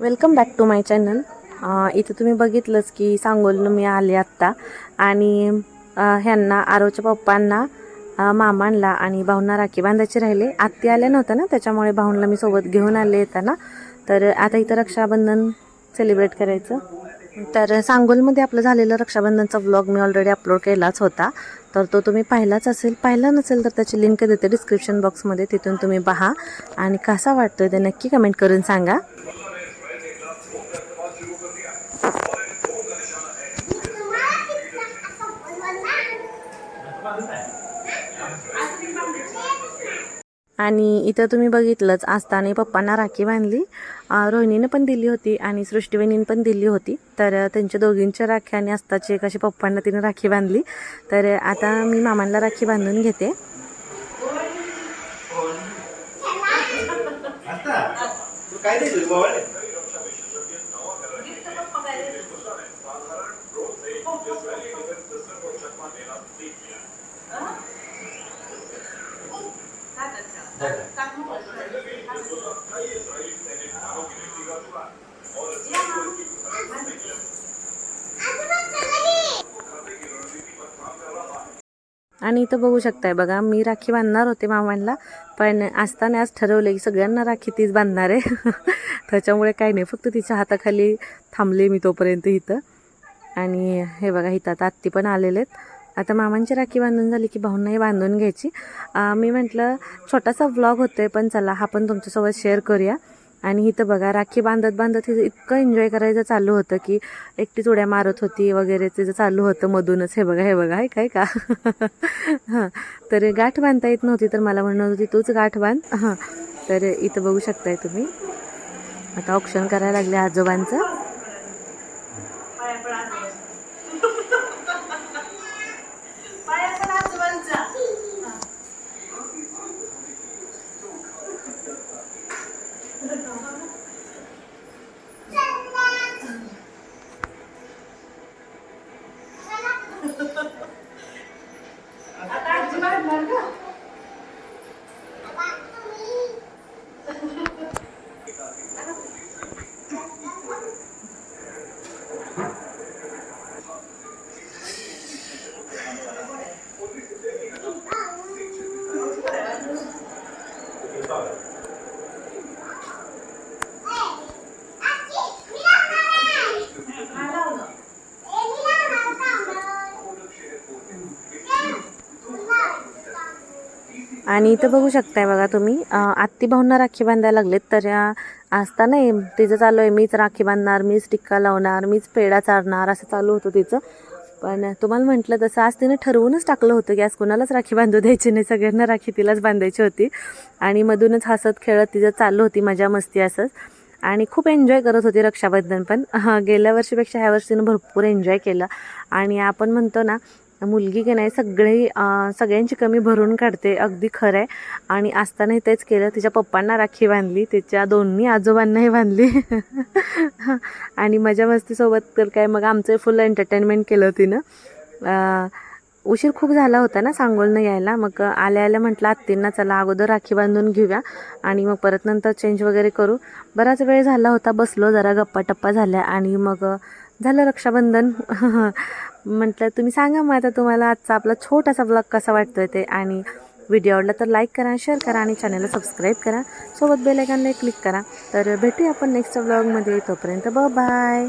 Welcome back to my channel. इथं तुम्ही बघितलंच की सांगोलनं मी आले आत्ता. आणि ह्यांना आरोच्या पप्पांना मामांना आणि भाऊंना राखी बांधायचे राहिले. आत्ती आल्या नव्हत्या ना त्याच्यामुळे भाऊंना मी सोबत घेऊन आले येताना. तर आता इथं रक्षाबंधन सेलिब्रेट करायचं. तर सांगोलमध्ये आपलं झालेलं रक्षाबंधनचा व्लॉग मी ऑलरेडी अपलोड केलाच होता. तर तो तुम्ही पाहिलाच असेल पाहिला नसेल तर त्याची लिंक देते डिस्क्रिप्शन बॉक्समध्ये तिथून तुम्ही पहा. आणि कसा वाटतोय ते नक्की कमेंट करून सांगा. आणि इथं तुम्ही बघितलंच आस्थाने पप्पांना राखी बांधली. रोहिणीनं पण दिली होती आणि सृष्टीवेणीनं पण दिली होती. तर त्यांच्या दोघींच्या राखी आणि आस्ताची एक अशी पप्पांना तिने राखी बांधली. तर आता मी मामांना राखी बांधून घेते. काय आणि इथं बघू शकताय बघा मी राखी बांधणार होते मामांना पण असताना आज ठरवलं की सगळ्यांना राखी तीच बांधणार आहे. त्याच्यामुळे काही नाही फक्त तिच्या हाताखाली थांबले मी तोपर्यंत इथं. आणि हे बघा इथं आता आत्ती पण आलेले आहेत. आता मामांची राखी बांधून झाली की भाऊंनाही बांधून घ्यायची. मी म्हटलं छोटासा व्लॉग होतोय पण चला हा पण तुमच्यासोबत शेअर करूया. आणि इथं बघा राखी बांधत बांधत तिचं इतकं एन्जॉय करायचं चालू होतं की एकटीच उड्या मारत होती वगैरे तिचं चालू होतं मधूनच. हे बघा हे बघा आहे काय का? हां तर गाठ बांधता येत नव्हती तर मला म्हणत होती तूच गाठ बांध. हां तर इथं बघू शकताय तुम्ही. आता ऑप्शन करायला लागले आजोबांचं. आणि इथं बघू शकताय बघा तुम्ही. आत्ती भाऊंना राखी बांधायला लागलेत तर असता नाही. तिचं चालू आहे मीच राखी बांधणार मीच टिक्का लावणार मीच पेढा चारणार असं चालू होतं तिचं. पण तुम्हाला म्हटलं तसं आज तिने ठरवूनच टाकलं होतं की आज कुणालाच राखी बांधू द्यायची नाही. सगळ्यांना राखी तिलाच बांधायची होती. आणि मधूनच हसत खेळत तिचं चालू होती मजा मस्ती असंच. आणि खूप एन्जॉय करत होती रक्षाबंधन पण. गेल्या वर्षीपेक्षा ह्या वर्षीनं भरपूर एन्जॉय केलं. आणि आपण म्हणतो ना मुलगी की नाही सगळी सगळ्यांची कमी भरून काढते. अगदी खरं आहे आणि असतानाही तेच केलं. तिच्या पप्पांना राखी बांधली. तिच्या दोन्ही आजोबांनाही बांधली. आणि मजा मस्तीसोबत तर काय मग आमचं फुल एंटरटेनमेंट केलं तिनं. उशीर खूप झाला होता ना सांगोलनं यायला. मग आल्या आल्या म्हटलं आत्तींना चला अगोदर राखी बांधून घेऊया आणि मग परत नंतर चेंज वगैरे करू. बराच वेळ झाला होता बसलो जरा गप्पा टप्पा झाल्या आणि मग झालं रक्षाबंधन. म्हटलं तुम्ही सांगा मग आता तुम्हाला आजचा आपला छोटासा ब्लॉग कसा वाटतोय ते आणि व्हिडिओ आवडला तर लाईक करा शेअर करा आणि चॅनलला सबस्क्राईब करा. सोबत बेलायकॉनला क्लिक करा. तर भेटूया आपण नेक्स्ट ब्लॉगमध्ये तोपर्यंत ब बाय